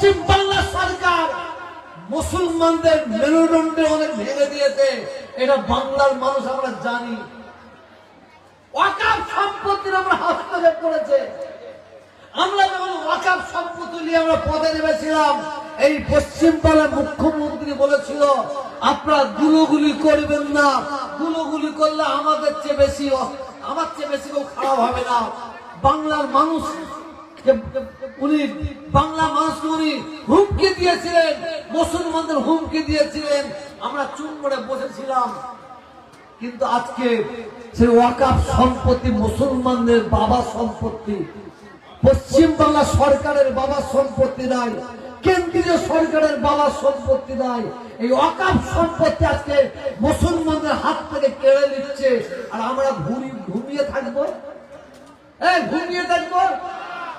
পশ্চিম বাংলা সরকার মুসলমানদের মেরুদণ্ডে অনেক ভেঙে দিয়েছে। এটা বাংলার মানুষ আমরা জানি। ওয়াকাফ সম্পত্তির আমরা হস্তক্ষেপ করেছে। আমরা যখন ওয়াকাফ সম্পত্তি নিয়ে আমরা পদে নেমেছিলাম, এই পশ্চিমবাংলার মুখ্যমন্ত্রী বলেছিল, আপনারা গুলোগুলি করবেন না। গুলোগুলি করলে আমাদের চেয়ে বেশি আমার চেয়ে বেশি কেউ খারাপ হবে না। বাংলার মানুষ উনি বাংলা মানুষকে উনি হুমকি দিয়েছিলেন, মুসলমানদের হুমকি দিয়েছিলেন। আমরা করে বসেছিলাম। কিন্তু আজকে সেই সম্পত্তি, মুসলমানদের বাবা সম্পত্তি, পশ্চিম বাংলা সরকারের বাবা সম্পত্তি নাই, কেন্দ্রীয় সরকারের বাবা সম্পত্তি নাই। এই ওয়াকাফ সম্পত্তি আজকে মুসলমানদের হাত থেকে কেড়ে নিচ্ছে। আর আমরা ঘুমিয়ে থাকব? এই ঘুমিয়ে থাকব।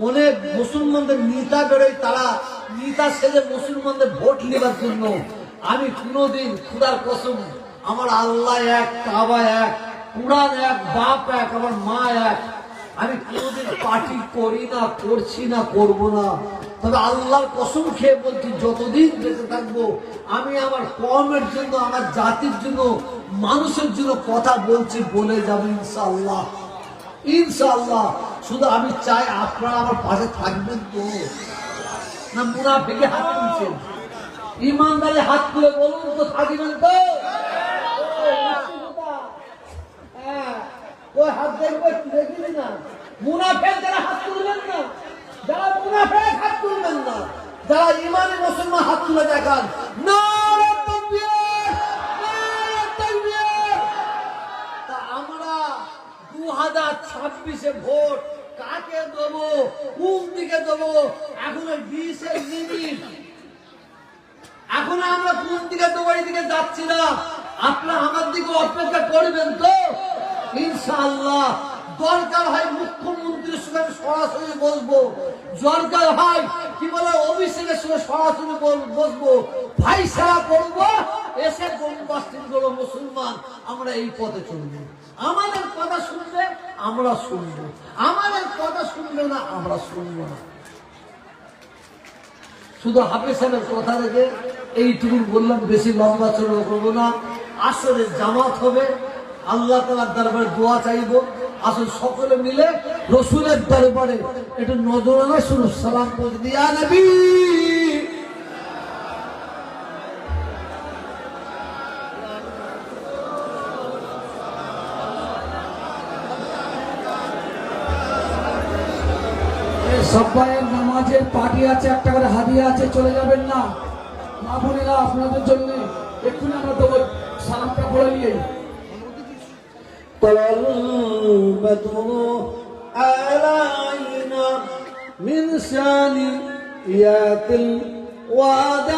অনেক মুসলমানদের নেতা বেরোয়, তারা নেতা সেজে মুসলমানদের ভোট নেবার জন্য। আমি কোনোদিন খুদার কসম, আমার আল্লাহ এক, কাবা এক, কুরআন এক, বাপ এক, আমার মা এক। আমি কোনোদিন পার্টি করি না, করছি না, করব না। তবে আল্লাহর কসম খেয়ে বলছি, যতদিন বেঁচে থাকব, আমি আমার কমের জন্য, আমার জাতির জন্য, মানুষের জন্য কথা বলছি বলে যাব ইনশাআল্লাহ। ইনশাআল্লাহ। শুধু আমি চাই আপনারা আমার পাশে থাকবেন তো। না মুনা মুনাফিকে হাত তুলছেন ইমানদারি হাত তুলে বলুন তো থাকবেন তো হ্যাঁ, ওই হাত দেখব দেখিনি না? মুনাফেক যারা হাত তুলবেন না যারা মুনাফেক হাত তুলবেন না যারা ইমানে মুসলমান হাত তুলে দেখান। তাকবীর! তা আমরা দু হাজার ছাব্বিশে ভোট দেবো কোন দিকে দেবো। এখন বিশের লিমিট এখন আমরা কোন দিকে এই দিকে যাচ্ছি না। আপনার আমার দিকে অপেক্ষা করবেন তো। ইনশাআল্লাহ। দরকার হয় মুখ্যমন্ত্রীর সঙ্গে সরাসরি বসবো। দরকার হয়, কি বলে, অভিষেকের সঙ্গে সরাসরি বসবো। ভাই ফাইসলা করব এসে করব মুসলমান। আমরা এই পথে চলবো। আমাদের কথা শুনবে আমরা শুনব। আমাদের কথা শুনবে না, আমরা শুনব না। শুধু হাফিজ সাহেবের কথা রেখে এইটুকু বললাম, বেশি লম্বা চড়া করব না। আসলে জামাত হবে, আল্লাহ তালার দরবারে দোয়া চাইব। আসলে সকলে মিলে রসুলের দরবারে একটু নজরানা শুরু সালাম দিয়া নবী! সবাই নামাজের পার্টি আছে একটা করে হাদিয়া আছে চলে যাবেন না মা বোনেরা আপনাদের জন্য এক্ষুনি আমরা দেবো সালামটা পড়ে নিয়ে طلع البدر علينا من ثانيات الوداع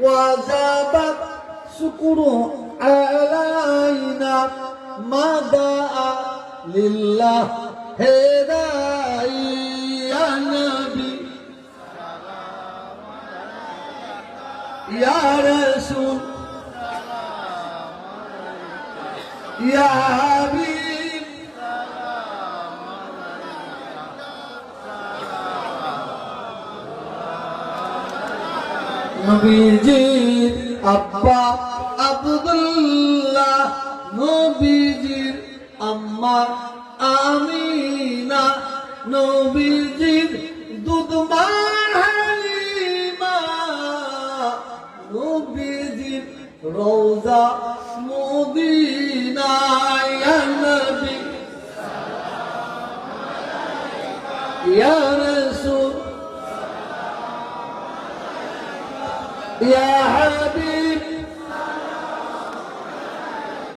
وذابت سكر علينا ما دعا لله هداي নবী ইয়া রাসূল ইয়া হাবিব নবীজি আব্বা আব্দুল্লাহ নবীজির আম্মা আমিনা নবীজির দুধ হালিমা নবীজির রোজা মদিনা ইয়া নবী। ইয়া রাসূল।